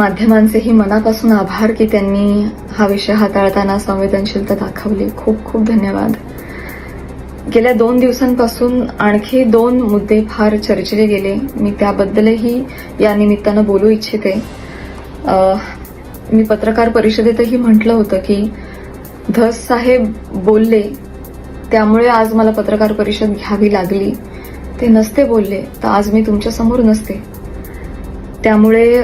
माध्यमांचेही मनापासून आभार की त्यांनी हा विषय हाताळताना संवेदनशीलता दाखवली. खूप खूप धन्यवाद. गेल्या दोन दिवसांपासून आणखी दोन मुद्दे फार चर्चिले गेले. मी त्याबद्दलही या निमित्तानं बोलू इच्छिते. मी पत्रकार परिषदेतही म्हटलं होतं की धस साहेब बोलले त्यामुळे आज मला पत्रकार परिषद घ्यावी लागली. ते नसते बोलले तर आज मी तुमच्यासमोर नसते. त्यामुळे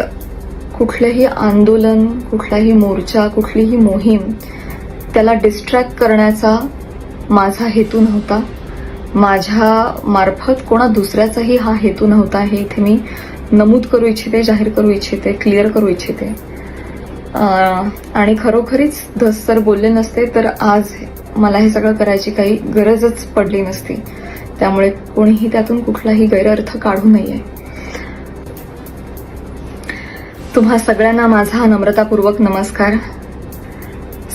कुठलंही आंदोलन कुठलाही मोर्चा कुठलीही मोहीम त्याला डिस्ट्रॅक्ट करण्याचा माझा हेतू नव्हता. माझ्या मार्फत कोणा दुसऱ्याचाही हा हेतू नव्हता हे इथे मी नमूद करू इच्छिते जाहीर करू इच्छिते क्लिअर करू इच्छिते. आणि खरोखरीच धस्तर बोलले नसते तर आज मला हे सगळं करायची काही गरजच पडली नसती. त्यामुळे कोणीही त्यातून कुठलाही गैरअर्थ काढू नये. तुम्हा सगळ्यांना माझा नम्रतापूर्वक नमस्कार.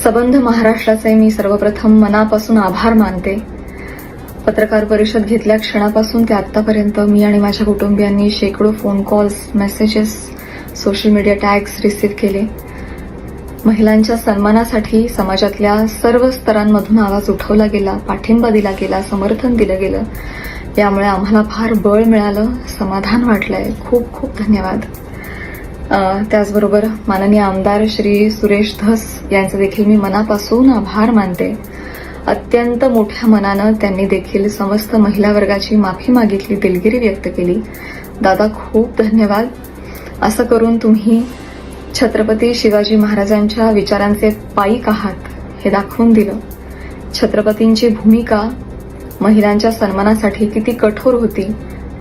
सबंध महाराष्ट्राचे मी सर्वप्रथम मनापासून आभार मानते. पत्रकार परिषद घेतल्या क्षणापासून ते आत्तापर्यंत मी आणि माझ्या कुटुंबियांनी शेकडो phone calls messages social media tags receive केले. महिलांच्या सन्मानासाठी समाजातल्या सर्व स्तरांमधून आवाज उठवला गेला पाठिंबा दिला गेला समर्थन दिलं गेलं. यामुळे आम्हाला फार बळ मिळालं समाधान वाटलंय. खूप खूप धन्यवाद. त्याचबरोबर माननीय आमदार श्री सुरेश धस यांचे देखील मी मनापासून आभार मानते. अत्यंत मोठ्या मनानं त्यांनी देखील समस्त महिला वर्गाची माफी मागितली दिलगिरी व्यक्त केली. दादा खूप धन्यवाद. असं करून तुम्ही छत्रपती शिवाजी महाराजांच्या विचारांचे पायीक आहात हे दाखवून दिलं. छत्रपतींची भूमिका महिलांच्या सन्मानासाठी किती कठोर होती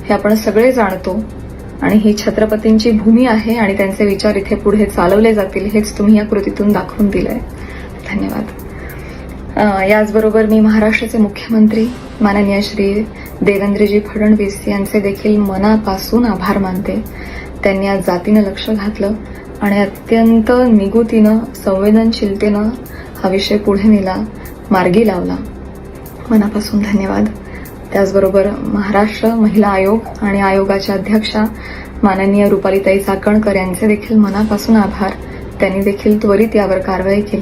हे आपण सगळे जाणतो. आणि ही छत्रपतींची भूमी आहे आणि त्यांचे विचार इथे पुढे चालवले जातील हेच तुम्ही या कृतीतून दाखवून दिलंय. धन्यवाद. याचबरोबर मी महाराष्ट्राचे मुख्यमंत्री माननीय श्री देवेंद्रजी फडणवीस यांचे देखील मनापासून आभार मानते. त्यांनी आज जातीनं लक्ष घातलं आणि अत्यंत निगुतीनं संवेदनशीलतेनं हा विषय पुढे नेला मार्गी लावला. मनापासून धन्यवाद. त्याचबरोबर महाराष्ट्र महिला आयोग आणि आयोगाच्या अध्यक्षा माननीय रुपालीताई चाकणकर यांचे देखील मनापासून आभार. त्यांनी देखील त्वरित यावर कारवाई केली.